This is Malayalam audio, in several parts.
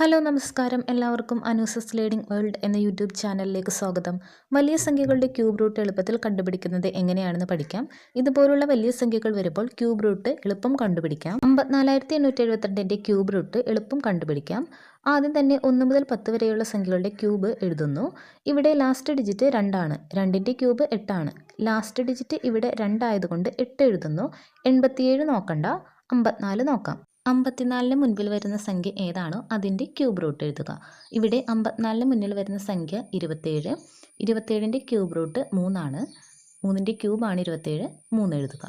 ഹലോ നമസ്കാരം. എല്ലാവർക്കും അനൂസസ് ലേഡിംഗ് വേൾഡ് എന്ന യൂട്യൂബ് ചാനലിലേക്ക് സ്വാഗതം. വലിയ സംഖ്യകളുടെ ക്യൂബ് റൂട്ട് എളുപ്പത്തിൽ കണ്ടുപിടിക്കുന്നത് എങ്ങനെയാണെന്ന് പഠിക്കാം. ഇതുപോലുള്ള വലിയ സംഖ്യകൾ വരുമ്പോൾ ക്യൂബ് റൂട്ട് എളുപ്പം കണ്ടുപിടിക്കാം. അമ്പത്തിനാലായിരത്തി എണ്ണൂറ്റി എഴുപത്തിരണ്ടിന്റെ ക്യൂബ് റൂട്ട് എളുപ്പം കണ്ടുപിടിക്കാം. ആദ്യം തന്നെ ഒന്ന് മുതൽ പത്ത് വരെയുള്ള സംഖ്യകളുടെ ക്യൂബ് എഴുതുന്നു. ഇവിടെ ലാസ്റ്റ് ഡിജിറ്റ് രണ്ടാണ്. രണ്ടിന്റെ ക്യൂബ് എട്ടാണ്. ലാസ്റ്റ് ഡിജിറ്റ് ഇവിടെ രണ്ടായതുകൊണ്ട് എട്ട് എഴുതുന്നു. എൺപത്തിയേഴ് നോക്കണ്ട. അമ്പത്തിനാല് നോക്കാം. അമ്പത്തിനാലിന് മുൻപിൽ വരുന്ന സംഖ്യ ഏതാണോ അതിന്റെ ക്യൂബ് റൂട്ട് എഴുതുക. ഇവിടെ അമ്പത്തിനാലിന് മുന്നിൽ വരുന്ന സംഖ്യ ഇരുപത്തേഴ് ഇരുപത്തേഴിന്റെ ക്യൂബ് റൂട്ട് മൂന്നാണ് മൂന്നിന്റെ ക്യൂബാണ് ഇരുപത്തേഴ് മൂന്ന് എഴുതുക.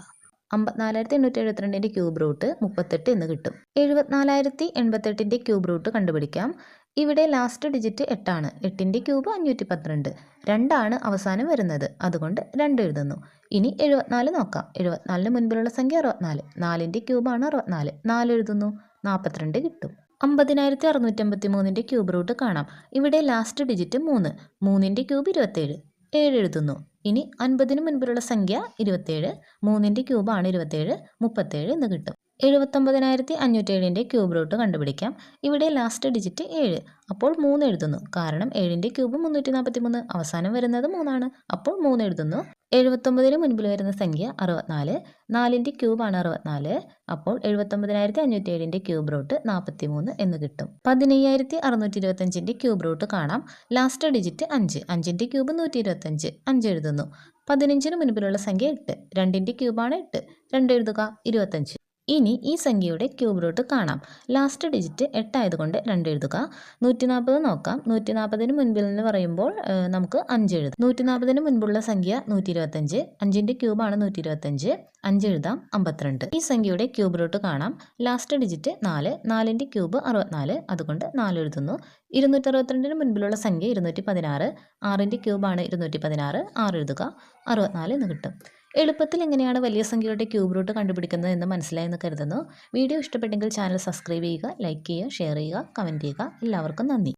അമ്പത്തിനാലായിരത്തി എണ്ണൂറ്റി എഴുപത്തിരണ്ടിന്റെ ക്യൂബ് റൂട്ട് മുപ്പത്തെട്ട് എന്ന് കിട്ടും. എഴുപത്തിനാലായിരത്തി എൺപത്തെട്ടിന്റെ ക്യൂബ് റൂട്ട് കണ്ടുപിടിക്കാം. ഇവിടെ ലാസ്റ്റ് ഡിജിറ്റ് എട്ടാണ്. എട്ടിന്റെ ക്യൂബ് അഞ്ഞൂറ്റി പന്ത്രണ്ട് രണ്ടാണ് അവസാനം വരുന്നത്. അതുകൊണ്ട് രണ്ട് എഴുതുന്നു. ഇനി എഴുപത്തിനാല് നോക്കാം. എഴുപത്തിനാലിന് മുൻപിലുള്ള സംഖ്യ അറുപത്തിനാല്. നാലിന്റെ ക്യൂബാണ് അറുപത്തിനാല്. നാല് എഴുതുന്നു. നാൽപ്പത്തിരണ്ട് കിട്ടും. അമ്പതിനായിരത്തി അറുന്നൂറ്റമ്പത്തി മൂന്നിന്റെ ക്യൂബ് റൂട്ട് കാണാം. ഇവിടെ ലാസ്റ്റ് ഡിജിറ്റ് മൂന്ന്. മൂന്നിന്റെ ക്യൂബ് ഇരുപത്തേഴ്. ഏഴ് എഴുതുന്നു. ഇനി അൻപതിന് മുൻപിലുള്ള സംഖ്യ ഇരുപത്തേഴ് മൂന്നിന്റെ ക്യൂബാണ് ഇരുപത്തേഴ് മുപ്പത്തേഴ് എന്ന് കിട്ടും. എഴുപത്തൊമ്പതിനായിരത്തി അഞ്ഞൂറ്റേഴിന്റെ ക്യൂബ് റൂട്ട് കണ്ടുപിടിക്കാം. ഇവിടെ ലാസ്റ്റ് ഡിജിറ്റ് ഏഴ്. അപ്പോൾ മൂന്ന് എഴുതുന്നു. കാരണം ഏഴിന്റെ ക്യൂബ് മുന്നൂറ്റി നാൽപ്പത്തി മൂന്ന് അവസാനം വരുന്നത് മൂന്നാണ്. അപ്പോൾ മൂന്ന് എഴുതുന്നു. എഴുപത്തൊമ്പതിന് മുൻപിൽ വരുന്ന സംഖ്യ അറുപത്തിനാല്. നാലിന്റെ ക്യൂബാണ് അറുപത്തിനാല്. അപ്പോൾ എഴുപത്തൊമ്പതിനായിരത്തി അഞ്ഞൂറ്റി ഏഴിന്റെ ക്യൂബ് റൂട്ട് നാൽപ്പത്തി മൂന്ന് എന്ന് കിട്ടും. പതിനയ്യായിരത്തി അറുന്നൂറ്റി ഇരുപത്തഞ്ചിന്റെ ക്യൂബ് റൂട്ട് കാണാം. ലാസ്റ്റ് ഡിജിറ്റ് അഞ്ച്. അഞ്ചിന്റെ ക്യൂബ് നൂറ്റി ഇരുപത്തഞ്ച് അഞ്ച് എഴുതുന്നു. പതിനഞ്ചിന് മുൻപിലുള്ള സംഖ്യ എട്ട്. രണ്ടിന്റെ ക്യൂബാണ് എട്ട്. രണ്ട് എഴുതുക. ഇരുപത്തഞ്ച്. ഇനി ഈ സംഖ്യയുടെ ക്യൂബ് റൂട്ട് കാണാം. ലാസ്റ്റ് ഡിജിറ്റ് എട്ടായതുകൊണ്ട് രണ്ട് എഴുതുക. നൂറ്റി നാൽപ്പത് നോക്കാം. നൂറ്റി നാൽപ്പതിന് മുൻപിൽ നിന്ന് പറയുമ്പോൾ നമുക്ക് അഞ്ച് എഴുതാം. നൂറ്റി നാൽപ്പതിന് മുൻപുള്ള സംഖ്യ നൂറ്റി ഇരുപത്തഞ്ച് അഞ്ചിന്റെ ക്യൂബാണ് നൂറ്റി ഇരുപത്തഞ്ച് അഞ്ച് എഴുതാം അമ്പത്തിരണ്ട്. ഈ സംഖ്യയുടെ ക്യൂബ് റൂട്ട് കാണാം. ലാസ്റ്റ് ഡിജിറ്റ് നാല്. നാലിന്റെ ക്യൂബ് അറുപത്തിനാല്. അതുകൊണ്ട് നാല് എഴുതുന്നു. ഇരുന്നൂറ്റി അറുപത്തിരണ്ടിന് മുൻപിലുള്ള സംഖ്യ ഇരുന്നൂറ്റി പതിനാറ് ആറിന്റെ ക്യൂബാണ് ഇരുന്നൂറ്റി പതിനാറ് ആറ് എഴുതുക. അറുപത്തിനാല് എന്ന് കിട്ടും. എളുപ്പത്തിൽ എങ്ങനെയാണ് വലിയ സംഖ്യയുടെ ക്യൂബ് റൂട്ട് കണ്ടുപിടിക്കുന്നത് എന്ന് മനസ്സിലായെന്ന് കരുതുന്നു. വീഡിയോ ഇഷ്ടപ്പെട്ടെങ്കിൽ ചാനൽ സബ്സ്ക്രൈബ് ചെയ്യുക ലൈക്ക് ചെയ്യുക ഷെയർ ചെയ്യുക കമന്റ് ചെയ്യുക. എല്ലാവർക്കും നന്ദി.